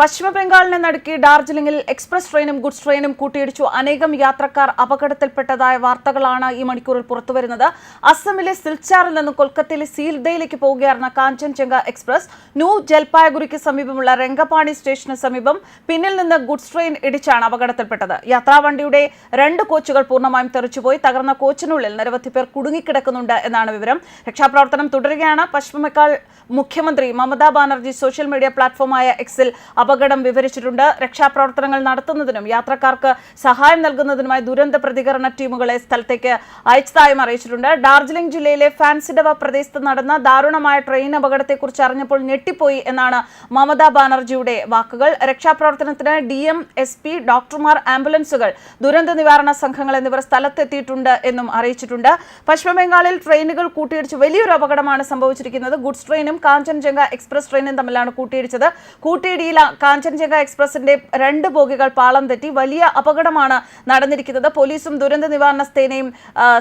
പശ്ചിമ ബംഗാളിനെ നടുക്കി ഡാർജിലിംഗിൽ എക്സ്പ്രസ് ട്രെയിനും ഗുഡ്സ് ട്രെയിനും കൂട്ടിയിടിച്ചു. അനേകം യാത്രക്കാർ അപകടത്തിൽപ്പെട്ടതായ വാർത്തകളാണ് ഈ മണിക്കൂറിൽ പുറത്തുവരുന്നത്. അസമിലെ സിൽച്ചാറിൽ നിന്ന് കൊൽക്കത്തയിലെ സീൽദയിലേക്ക് പോവുകയായിരുന്ന കാഞ്ചൻജംഗ എക്സ്പ്രസ് ന്യൂ ജൽപായഗുരിക്ക് സമീപമുള്ള രംഗപാണി സ്റ്റേഷന് സമീപം പിന്നിൽ നിന്ന് ഗുഡ്സ് ട്രെയിൻ ഇടിച്ചാണ് അപകടത്തിൽപ്പെട്ടത്. യാത്രാവണ്ടിയുടെ രണ്ട് കോച്ചുകൾ പൂർണമായും തെറിച്ചുപോയി. തകർന്ന കോച്ചിനുള്ളിൽ നിരവധി പേർ കുടുങ്ങിക്കിടക്കുന്നുണ്ട് എന്നാണ് വിവരം. രക്ഷാപ്രവർത്തനം തുടരുകയാണ്. പശ്ചിമ ബംഗാൾ മുഖ്യമന്ത്രി മമതാ ബാനർജി സോഷ്യൽ മീഡിയ പ്ലാറ്റ്ഫോമായ എക്സിൽ അപകടം വിവരിച്ചിട്ടുണ്ട്. രക്ഷാപ്രവർത്തനങ്ങൾ നടത്തുന്നതിനും യാത്രക്കാർക്ക് സഹായം നൽകുന്നതിനുമായി ദുരന്ത പ്രതികരണ ടീമുകളെ സ്ഥലത്തേക്ക് അയച്ചതായും അറിയിച്ചിട്ടുണ്ട്. ഡാർജിലിംഗ് ജില്ലയിലെ ഫാൻസിഡവ പ്രദേശത്ത് നടന്ന ദാരുണമായ ട്രെയിൻ അപകടത്തെക്കുറിച്ച് അറിഞ്ഞപ്പോൾ ഞെട്ടിപ്പോയി എന്നാണ് മമതാ ബാനർജിയുടെ വാക്കുകൾ. രക്ഷാപ്രവർത്തനത്തിന് ഡി എം എസ് പി ഡോക്ടർമാർ ആംബുലൻസുകൾ ദുരന്ത നിവാരണ സംഘങ്ങൾ എന്നിവർ സ്ഥലത്തെത്തിയിട്ടുണ്ട് എന്നും അറിയിച്ചിട്ടുണ്ട്. പശ്ചിമബംഗാളിൽ ട്രെയിനുകൾ കൂട്ടിയിടിച്ച് വലിയൊരു അപകടമാണ് സംഭവിച്ചിരിക്കുന്നത്. ഗുഡ്സ് ട്രെയിനും കാഞ്ചൻജംഗ എക്സ്പ്രസ് ട്രെയിനും തമ്മിലാണ് കൂട്ടിയിടിച്ചത്. കൂട്ടിയിടിയിൽ കാഞ്ചൻജംഗ എക്സ്പ്രസിന്റെ രണ്ട് ബോഗികൾ പാളം തെറ്റി വലിയ അപകടമാണ് നടന്നിരിക്കുന്നത്. പോലീസും ദുരന്ത നിവാരണ സേനയും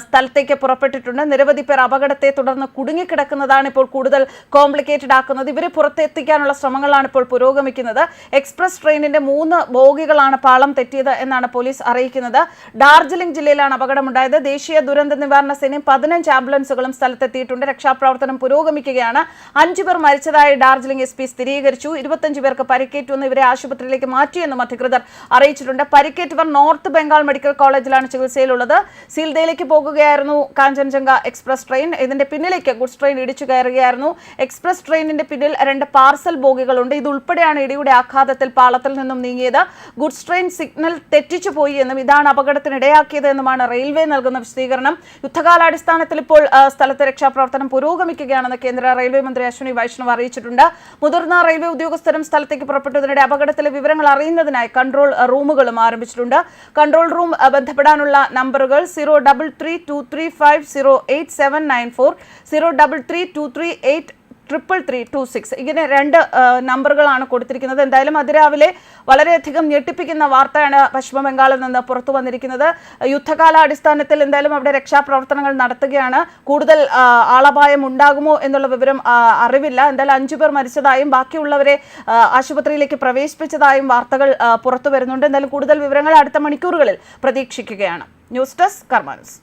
സ്ഥലത്തേക്ക് പുറപ്പെട്ടിട്ടുണ്ട്. നിരവധി പേർ അപകടത്തെ തുടർന്ന് കുടുങ്ങിക്കിടക്കുന്നതാണ് ഇപ്പോൾ കൂടുതൽ കോംപ്ലിക്കേറ്റഡ് ആക്കുന്നത്. ഇവരെ പുറത്തെത്തിക്കാനുള്ള ശ്രമങ്ങളാണ് ഇപ്പോൾ പുരോഗമിക്കുന്നത്. എക്സ്പ്രസ് ട്രെയിനിന്റെ മൂന്ന് ബോഗികളാണ് പാളം തെറ്റിയത് എന്നാണ് പോലീസ് അറിയിക്കുന്നത്. ഡാർജിലിംഗ് ജില്ലയിലാണ് അപകടമുണ്ടായത്. ദേശീയ ദുരന്ത നിവാരണ സേനയും പതിനഞ്ച് ആംബുലൻസുകളും സ്ഥലത്തെത്തിയിട്ടുണ്ട്. രക്ഷാപ്രവർത്തനം പുരോഗമിക്കുകയാണ്. അഞ്ചു പേർ മരിച്ചതായി ഡാർജിലിംഗ് എസ് പി സ്ഥിരീകരിച്ചു. ഇരുപത്തഞ്ച് പേർക്ക് പരിക്കേറ്റുവെന്ന് ഇവരെ ആശുപത്രിയിലേക്ക് മാറ്റിയെന്നും അധികൃതർ അറിയിച്ചിട്ടുണ്ട്. പരിക്കേറ്റവർ നോർത്ത് ബംഗാൾ മെഡിക്കൽ കോളേജിലാണ് ചികിത്സയിലുള്ളത്. സീൽദയിലേക്ക് പോകുകയായിരുന്നു കാഞ്ചൻജംഗ എക്സ്പ്രസ് ട്രെയിൻ. ഇതിന്റെ പിന്നിലേക്ക് ഗുഡ്സ് ട്രെയിൻ ഇടിച്ചു കയറുകയായിരുന്നു. എക്സ്പ്രസ് ട്രെയിനിന്റെ പിന്നിൽ രണ്ട് പാർസൽ ബോഗികളുണ്ട്. ഇതുൾപ്പെടെയാണ് ഇടിയുടെ ആഘാതത്തിൽ പാളത്തിൽ നിന്നും നീങ്ങിയത്. ഗുഡ്സ് ട്രെയിൻ സിഗ്നൽ തെറ്റിച്ചു പോയി എന്നും ഇതാണ് അപകടത്തിന് ഇടയാക്കിയത് എന്നുമാണ് റെയിൽവേ നൽകുന്ന വിശദീകരണം. യുദ്ധകാലാടിസ്ഥാനത്തിൽ ഇപ്പോൾ സ്ഥലത്തെ രക്ഷാപ്രവർത്തനം പുരോഗമിക്കുകയാണെന്ന് കേന്ദ്ര റെയിൽവേ മന്ത്രി അശ്വിനി വൈഷ്ണവ് അറിയിച്ചിട്ടുണ്ട്. മുതിർന്ന റെയിൽവേ ഉദ്യോഗസ്ഥരും സ്ഥലത്തേക്ക് പുറപ്പെട്ടതിനിടെ അപകടത്തിലെ വിവരങ്ങൾ അറിയുന്നതിനായി കൺട്രോൾ റൂമുകളും ആരംഭിച്ചിട്ടുണ്ട്. കൺട്രോൾ റൂം ബന്ധപ്പെടാനുള്ള നമ്പറുകൾ zero double three two three five zero eight seven nine four zero double three two three eight triple three two six ഇങ്ങനെ രണ്ട് നമ്പറുകളാണ് കൊടുത്തിരിക്കുന്നത്. എന്തായാലും അതിരാവിലെ വളരെയധികം ഞെട്ടിപ്പിക്കുന്ന വാർത്തയാണ് പശ്ചിമ ബംഗാളിൽ നിന്ന് പുറത്തു വന്നിരിക്കുന്നത്. യുദ്ധകാലാടിസ്ഥാനത്തിൽ എന്തായാലും അവിടെ രക്ഷാപ്രവർത്തനങ്ങൾ നടത്തുകയാണ്. കൂടുതൽ ആളപായം ഉണ്ടാകുമോ എന്നുള്ള വിവരം അറിവില്ല. എന്തായാലും അഞ്ചു പേർ മരിച്ചതായും ബാക്കിയുള്ളവരെ ആശുപത്രിയിലേക്ക് പ്രവേശിപ്പിച്ചതായും വാർത്തകൾ പുറത്തു വരുന്നുണ്ട്. എന്തായാലും കൂടുതൽ വിവരങ്ങൾ അടുത്ത മണിക്കൂറുകളിൽ പ്രതീക്ഷിക്കുകയാണ്. News desk കർമാൻസ്